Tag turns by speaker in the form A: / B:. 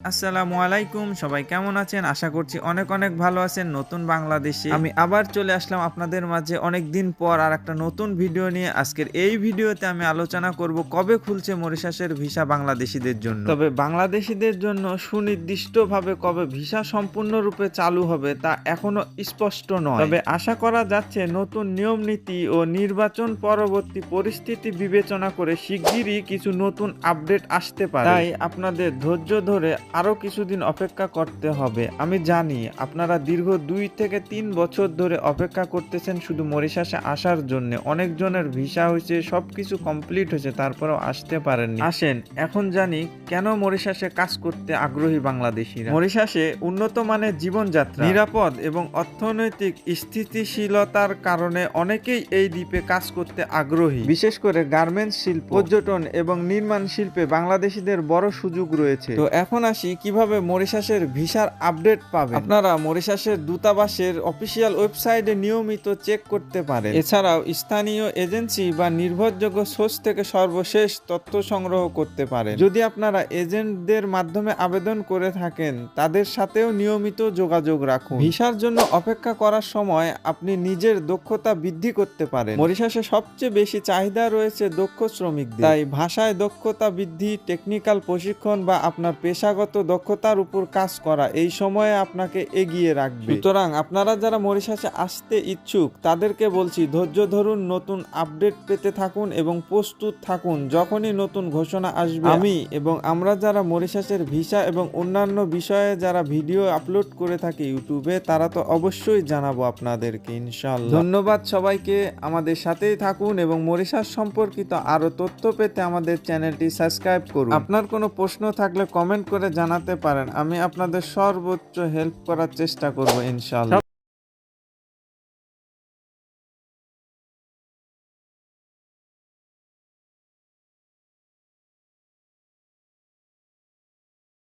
A: আসসালামু আলাইকুম, সবাই কেমন আছেন? আশা করছি অনেক অনেক ভালো আছেন, নতুন বাংলাদেশে। আমি আবার চলে আসলাম আপনাদের মাঝে অনেক দিন পর আর একটা নতুন ভিডিও নিয়ে। আজকের এই ভিডিওতে আমি আলোচনা করব কবে খুলছে মরিশাসের ভিসা বাংলাদেশিদের জন্য। তবে বাংলাদেশিদের জন্য সুনির্দিষ্টভাবে কবে ভিসা সম্পূর্ণরূপে চালু হবে তা এখনও স্পষ্ট নয়। তবে আশা করা যাচ্ছে নতুন নিয়ম নীতি ও নির্বাচন পরবর্তী পরিস্থিতি বিবেচনা করে শিগগিরই কিছু নতুন আপডেট আসতে পারে। তাই আপনাদের ধৈর্য ধরে আরও কিছুদিন অপেক্ষা করতে হবে। আমি জানি আপনারা দীর্ঘ দুই থেকে তিন বছর ধরে অপেক্ষা করতেছেন শুধু মরিশাসে আসার জন্য। অনেকজনের ভিসা হয়েছে, সবকিছু কমপ্লিট হয়েছে, তারপরেও আসতে পারেননি। আসেন, এখন জানি কেন মরিশাসে কাজ করতে আগ্রহী বাংলাদেশিরা। মরিশাসে উন্নত মানের জীবনযাত্রা, নিরাপদ এবং অর্থনৈতিক স্থিতিশীলতার কারণে অনেকেই এই দ্বীপে কাজ করতে আগ্রহী। বিশেষ করে গার্মেন্টস শিল্প, পর্যটন এবং নির্মাণ শিল্পে বাংলাদেশিদের বড় সুযোগ রয়েছে। তো এখন আসি কীভাবে মরিশাসের ভিসার আপডেট পাবে আপনারা মরিশাসের দূতাবাসের অফিসিয়াল ওয়েবসাইটে নিয়মিত চেক করতে পারেন। এছাড়াও স্থানীয় এজেন্সি বা নির্ভরযোগ্য সোর্স থেকে সর্বশেষ তথ্য সংগ্রহ করতে পারেন। যদি আপনারা এজেন্টদের মাধ্যমে আবেদন করে থাকেন, তাদের সাথেও নিয়মিত যোগাযোগ রাখুন। ভিসার জন্য অপেক্ষা করার সময় আপনি নিজের দক্ষতা বৃদ্ধি করতে পারেন। মরিশাসে সবচেয়ে বেশি চাহিদা রয়েছে দক্ষ শ্রমিকদের। তাই ভাষায় দক্ষতা বৃদ্ধি, টেকনিক্যাল প্রশিক্ষণ বা আপনার পেশাগত দক্ষতার উপর কাজ করা এই সময়ে আপনাকে এগিয়ে রাখবে। সুতরাং আপনারা যারা মরিশাসে আসতে ইচ্ছুক তাদেরকে বলছি ধৈর্য ধরুন নতুন আপডেট পেতে থাকুন এবং প্রস্তুত থাকুন যখনই নতুন ঘোষণা আসবে। আমি এবং আমরা যারা মরিশাসের ভিসা এবং অন্যান্য বিষয়ে যারা ভিডিও আপলোড করে থাকি ইউটিউবে তারা তো অবশ্যই জানাব আপনাদেরকে ইনশাল্লাহ ধন্যবাদ সবাইকে আমাদের সাথেই থাকুন এবং মরিশাস সম্পর্কিত আরও তথ্য পেতে আমাদের চ্যানেলটি সাবস্ক্রাইব করুন। আপনার কোনো প্রশ্ন থাকলে কমেন্ট করে জানাতে পারেন। আমি আপনাদের সর্বোচ্চ হেল্প করার চেষ্টা করব ইনশাল্লাহ